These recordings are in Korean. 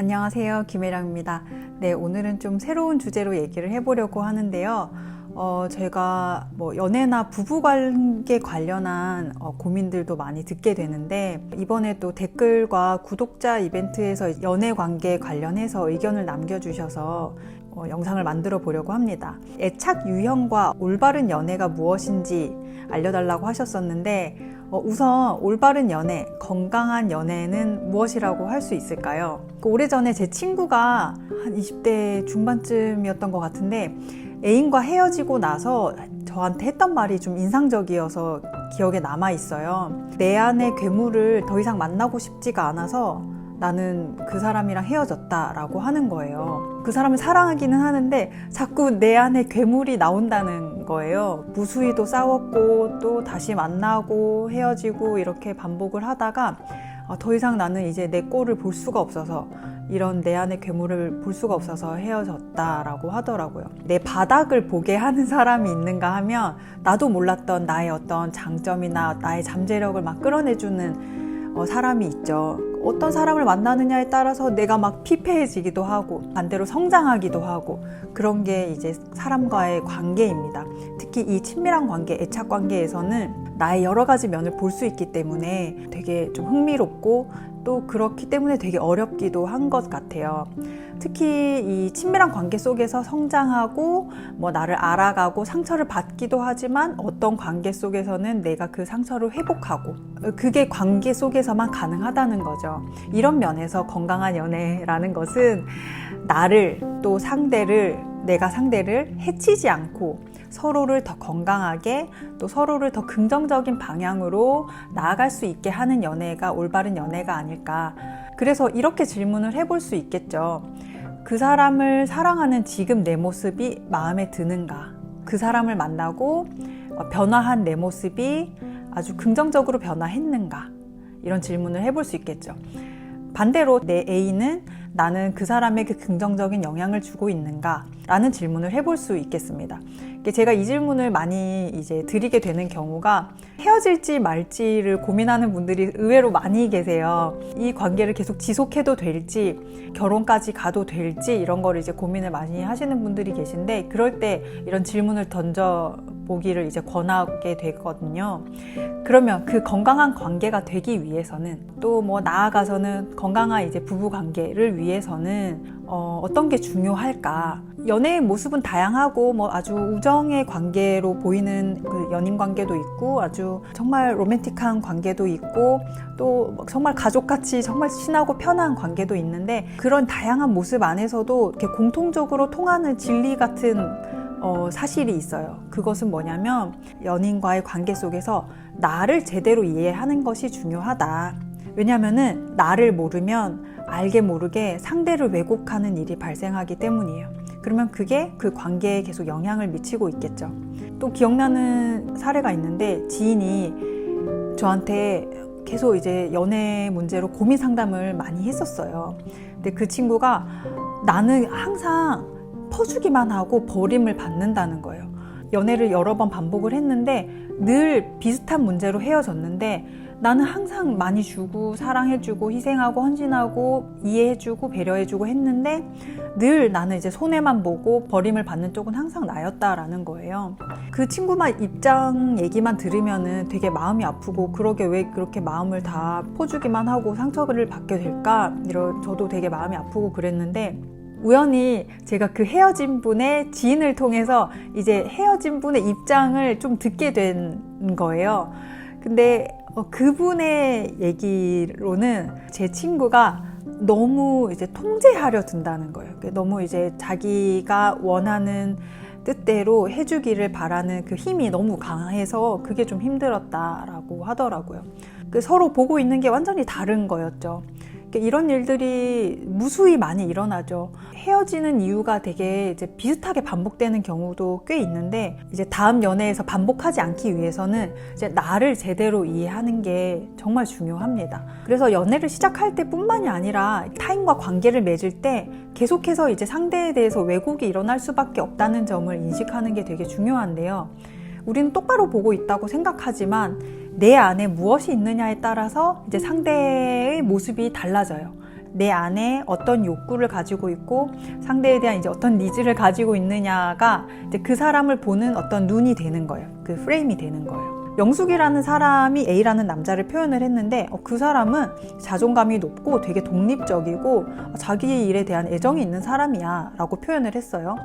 안녕하세요. 김혜랑입니다. 네, 오늘은 좀 새로운 주제로 얘기를 해보려고 하는데요. 어, 제가 뭐 연애나 부부 관계 관련한 어, 고민들도 많이 듣게 되는데, 이번에 또 댓글과 구독자 이벤트에서 연애 관계 관련해서 의견을 남겨주셔서 어, 영상을 만들어 보려고 합니다. 애착 유형과 올바른 연애가 무엇인지 알려달라고 하셨었는데, 어, 우선 올바른 연애, 건강한 연애는 무엇이라고 할 수 있을까요? 그 오래전에 제 친구가 한 20대 중반쯤이었던 것 같은데 애인과 헤어지고 나서 저한테 했던 말이 좀 인상적이어서 기억에 남아 있어요. 내 안의 괴물을 더 이상 만나고 싶지가 않아서 나는 그 사람이랑 헤어졌다라고 하는 거예요. 그 사람을 사랑하기는 하는데 자꾸 내 안에 괴물이 나온다는 거예요. 무수히도 싸웠고 또 다시 만나고 헤어지고 이렇게 반복을 하다가 아, 더 이상 나는 이제 내 꼴을 볼 수가 없어서 이런 내 안의 괴물을 볼 수가 없어서 헤어졌다라고 하더라고요. 내 바닥을 보게 하는 사람이 있는가 하면 나도 몰랐던 나의 어떤 장점이나 나의 잠재력을 막 끌어내주는 어, 사람이 있죠. 어떤 사람을 만나느냐에 따라서 내가 막 피폐해지기도 하고 반대로 성장하기도 하고 그런 게 이제 사람과의 관계입니다. 특히 이 친밀한 관계, 애착 관계에서는 나의 여러 가지 면을 볼 수 있기 때문에 되게 좀 흥미롭고 또 그렇기 때문에 되게 어렵기도 한 것 같아요. 특히 이 친밀한 관계 속에서 성장하고 뭐 나를 알아가고 상처를 받기도 하지만 어떤 관계 속에서는 내가 그 상처를 회복하고 그게 관계 속에서만 가능하다는 거죠. 이런 면에서 건강한 연애라는 것은 나를 또 상대를 내가 상대를 해치지 않고 서로를 더 건강하게 또 서로를 더 긍정적인 방향으로 나아갈 수 있게 하는 연애가 올바른 연애가 아닐까. 그래서 이렇게 질문을 해볼 수 있겠죠. 그 사람을 사랑하는 지금 내 모습이 마음에 드는가? 그 사람을 만나고 변화한 내 모습이 아주 긍정적으로 변화했는가? 이런 질문을 해볼 수 있겠죠. 반대로 내 애인은 나는 그 사람에게 긍정적인 영향을 주고 있는가? 라는 질문을 해볼 수 있겠습니다. 제가 이 질문을 많이 이제 드리게 되는 경우가 헤어질지 말지를 고민하는 분들이 의외로 많이 계세요. 이 관계를 계속 지속해도 될지, 결혼까지 가도 될지, 이런 거를 이제 고민을 많이 하시는 분들이 계신데, 그럴 때 이런 질문을 던져 보기를 이제 권하게 되거든요. 그러면 그 건강한 관계가 되기 위해서는 또 뭐 나아가서는 건강한 이제 부부 관계를 위해서는 어, 어떤 게 중요할까? 연애의 모습은 다양하고 뭐 아주 우정의 관계로 보이는 그 연인 관계도 있고 아주 정말 로맨틱한 관계도 있고 또 정말 가족같이 정말 친하고 편한 관계도 있는데 그런 다양한 모습 안에서도 이렇게 공통적으로 통하는 진리 같은 어, 사실이 있어요. 그것은 뭐냐면 연인과의 관계 속에서 나를 제대로 이해하는 것이 중요하다. 왜냐하면은 나를 모르면 알게 모르게 상대를 왜곡하는 일이 발생하기 때문이에요. 그러면 그게 그 관계에 계속 영향을 미치고 있겠죠. 또 기억나는 사례가 있는데 지인이 저한테 계속 이제 연애 문제로 고민 상담을 많이 했었어요. 근데 그 친구가 나는 항상 퍼주기만 하고 버림을 받는다는 거예요. 연애를 여러 번 반복을 했는데 늘 비슷한 문제로 헤어졌는데 나는 항상 많이 주고 사랑해주고 희생하고 헌신하고 이해해주고 배려해주고 했는데 늘 나는 이제 손해만 보고 버림을 받는 쪽은 항상 나였다라는 거예요. 그 친구만 입장 얘기만 들으면은 되게 마음이 아프고 그러게 왜 그렇게 마음을 다 퍼주기만 하고 상처를 받게 될까? 이런 저도 되게 마음이 아프고 그랬는데 우연히 제가 그 헤어진 분의 지인을 통해서 이제 헤어진 분의 입장을 좀 듣게 된 거예요. 근데 어, 그분의 얘기로는 제 친구가 너무 이제 통제하려 든다는 거예요. 너무 이제 자기가 원하는 뜻대로 해주기를 바라는 그 힘이 너무 강해서 그게 좀 힘들었다라고 하더라고요. 그 서로 보고 있는 게 완전히 다른 거였죠. 이런 일들이 무수히 많이 일어나죠. 헤어지는 이유가 되게 이제 비슷하게 반복되는 경우도 꽤 있는데 이제 다음 연애에서 반복하지 않기 위해서는 이제 나를 제대로 이해하는 게 정말 중요합니다. 그래서 연애를 시작할 때뿐만이 아니라 타인과 관계를 맺을 때 계속해서 이제 상대에 대해서 왜곡이 일어날 수밖에 없다는 점을 인식하는 게 되게 중요한데요. 우리는 똑바로 보고 있다고 생각하지만 내 안에 무엇이 있느냐에 따라서 이제 상대의 모습이 달라져요. 내 안에 어떤 욕구를 가지고 있고 상대에 대한 이제 어떤 니즈를 가지고 있느냐가 이제 그 사람을 보는 어떤 눈이 되는 거예요. 그 프레임이 되는 거예요. 영숙이라는 사람이 A라는 남자를 표현을 했는데 어, 그 사람은 자존감이 높고 되게 독립적이고 어, 자기 일에 대한 애정이 있는 사람이야 라고 표현을 했어요.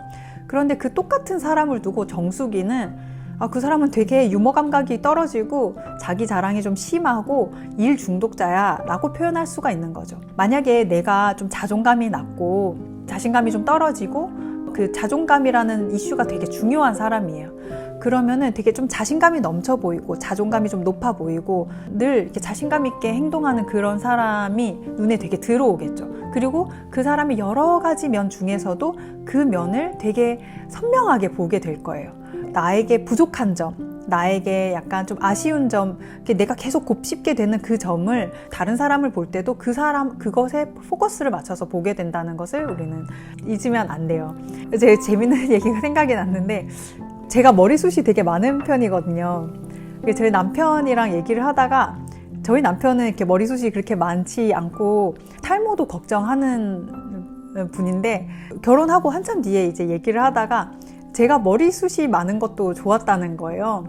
그런데 그 똑같은 사람을 두고 정숙이는 아, 그 사람은 되게 유머 감각이 떨어지고 자기 자랑이 좀 심하고 일 중독자야 라고 표현할 수가 있는 거죠. 만약에 내가 좀 자존감이 낮고 자신감이 좀 떨어지고 그 자존감이라는 이슈가 되게 중요한 사람이에요. 그러면은 되게 좀 자신감이 넘쳐 보이고 자존감이 좀 높아 보이고 늘 이렇게 자신감 있게 행동하는 그런 사람이 눈에 되게 들어오겠죠. 그리고 그 사람이 여러 가지 면 중에서도 그 면을 되게 선명하게 보게 될 거예요. 나에게 부족한 점, 나에게 약간 좀 아쉬운 점, 내가 계속 곱씹게 되는 그 점을 다른 사람을 볼 때도 그 사람, 그것에 포커스를 맞춰서 보게 된다는 것을 우리는 잊으면 안 돼요. 제 재밌는 얘기가 생각이 났는데, 제가 머리숱이 되게 많은 편이거든요. 저희 남편이랑 얘기를 하다가 저희 남편은 이렇게 머리숱이 그렇게 많지 않고 탈모도 걱정하는 분인데 결혼하고 한참 뒤에 이제 얘기를 하다가 제가 머리숱이 많은 것도 좋았다는 거예요.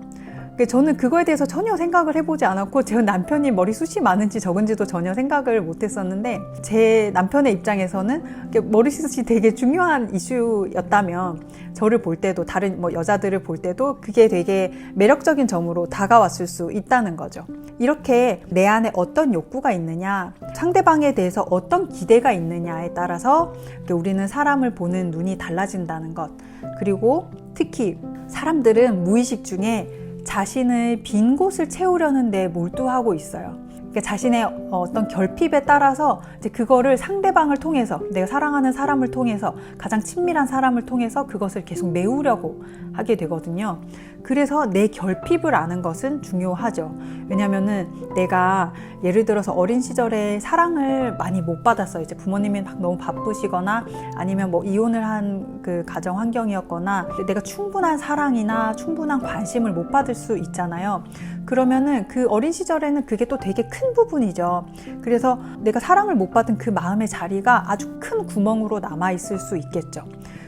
저는 그거에 대해서 전혀 생각을 해보지 않았고 제 남편이 머리숱이 많은지 적은지도 전혀 생각을 못했었는데 제 남편의 입장에서는 머리숱이 되게 중요한 이슈였다면 저를 볼 때도 다른 뭐 여자들을 볼 때도 그게 되게 매력적인 점으로 다가왔을 수 있다는 거죠. 이렇게 내 안에 어떤 욕구가 있느냐, 상대방에 대해서 어떤 기대가 있느냐에 따라서 우리는 사람을 보는 눈이 달라진다는 것. 그리고 특히 사람들은 무의식 중에 자신을 빈 곳을 채우려는 데 몰두하고 있어요. 자신의 어떤 결핍에 따라서 이제 그거를 상대방을 통해서 내가 사랑하는 사람을 통해서 가장 친밀한 사람을 통해서 그것을 계속 메우려고 하게 되거든요. 그래서 내 결핍을 아는 것은 중요하죠. 왜냐면은 내가 예를 들어서 어린 시절에 사랑을 많이 못 받았어요. 이제 부모님이 너무 바쁘시거나 아니면 뭐 이혼을 한 그 가정 환경이었거나 내가 충분한 사랑이나 충분한 관심을 못 받을 수 있잖아요. 그러면은 그 어린 시절에는 그게 또 되게 큰 부분이죠. 그래서 내가 사랑을 못 받은 그 마음의 자리가 아주 큰 구멍으로 남아 있을 수 있겠죠.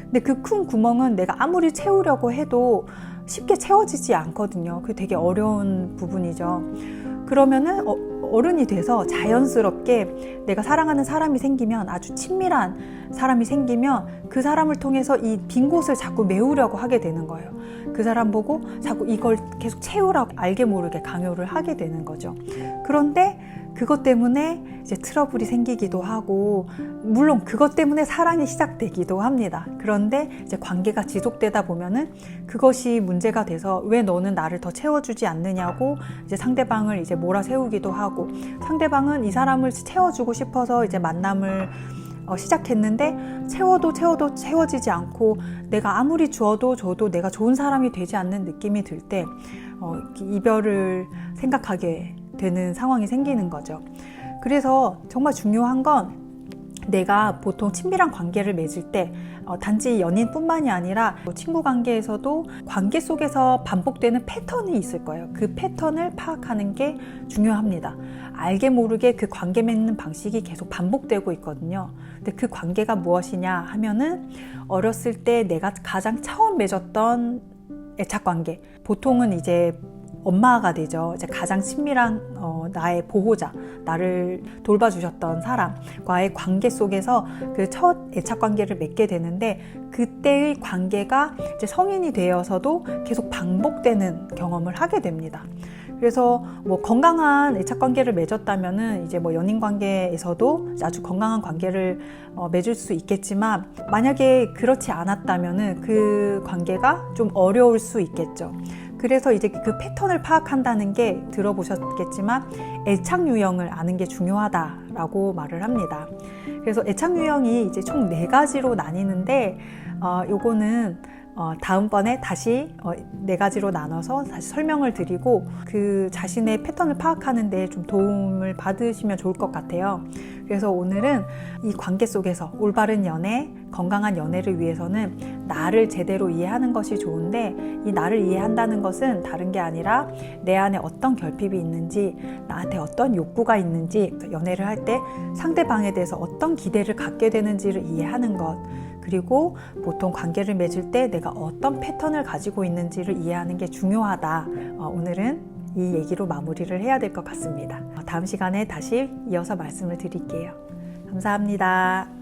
근데 그 큰 구멍은 내가 아무리 채우려고 해도 쉽게 채워지지 않거든요. 그게 되게 어려운 부분이죠. 그러면은 어, 어른이 돼서 자연스럽게 내가 사랑하는 사람이 생기면 아주 친밀한 사람이 생기면 그 사람을 통해서 이 빈 곳을 자꾸 메우려고 하게 되는 거예요. 그 사람 보고 자꾸 이걸 계속 채우라고 알게 모르게 강요를 하게 되는 거죠. 그런데 그것 때문에 이제 트러블이 생기기도 하고 물론 그것 때문에 사랑이 시작되기도 합니다. 그런데 이제 관계가 지속되다 보면은 그것이 문제가 돼서 왜 너는 나를 더 채워주지 않느냐고 이제 상대방을 이제 몰아세우기도 하고 상대방은 이 사람을 채워주고 싶어서 이제 만남을 어, 시작했는데 채워도 채워도 채워지지 않고 내가 아무리 주어도 줘도 내가 좋은 사람이 되지 않는 느낌이 들때 어, 이별을 생각하게 되는 상황이 생기는 거죠. 그래서 정말 중요한 건 내가 보통 친밀한 관계를 맺을 때 어, 단지 연인뿐만이 아니라 친구 관계에서도 관계 속에서 반복되는 패턴이 있을 거예요. 그 패턴을 파악하는 게 중요합니다. 알게 모르게 그 관계 맺는 방식이 계속 반복되고 있거든요. 근데 그 관계가 무엇이냐 하면은 어렸을 때 내가 가장 처음 맺었던 애착 관계. 보통은 이제 엄마가 되죠. 이제 가장 친밀한 어, 나의 보호자, 나를 돌봐주셨던 사람과의 관계 속에서 그 첫 애착 관계를 맺게 되는데 그때의 관계가 이제 성인이 되어서도 계속 반복되는 경험을 하게 됩니다. 그래서 뭐 건강한 애착 관계를 맺었다면은 이제 뭐 연인 관계에서도 아주 건강한 관계를 어, 맺을 수 있겠지만 만약에 그렇지 않았다면은 그 관계가 좀 어려울 수 있겠죠. 그래서 이제 그 패턴을 파악한다는 게 들어보셨겠지만 애착 유형을 아는 게 중요하다 라고 말을 합니다. 그래서 애착 유형이 이제 총 네 가지로 나뉘는데 어, 요거는 어, 다음번에 다시 어, 네 가지로 나눠서 다시 설명을 드리고 그 자신의 패턴을 파악하는데 좀 도움을 받으시면 좋을 것 같아요. 그래서 오늘은 이 관계 속에서 올바른 연애, 건강한 연애를 위해서는 나를 제대로 이해하는 것이 좋은데 이 나를 이해한다는 것은 다른 게 아니라 내 안에 어떤 결핍이 있는지 나한테 어떤 욕구가 있는지 연애를 할때 상대방에 대해서 어떤 기대를 갖게 되는지를 이해하는 것, 그리고 보통 관계를 맺을 때 내가 어떤 패턴을 가지고 있는지를 이해하는 게 중요하다. 어, 오늘은 이 얘기로 마무리를 해야 될 것 같습니다. 어, 다음 시간에 다시 이어서 말씀을 드릴게요. 감사합니다.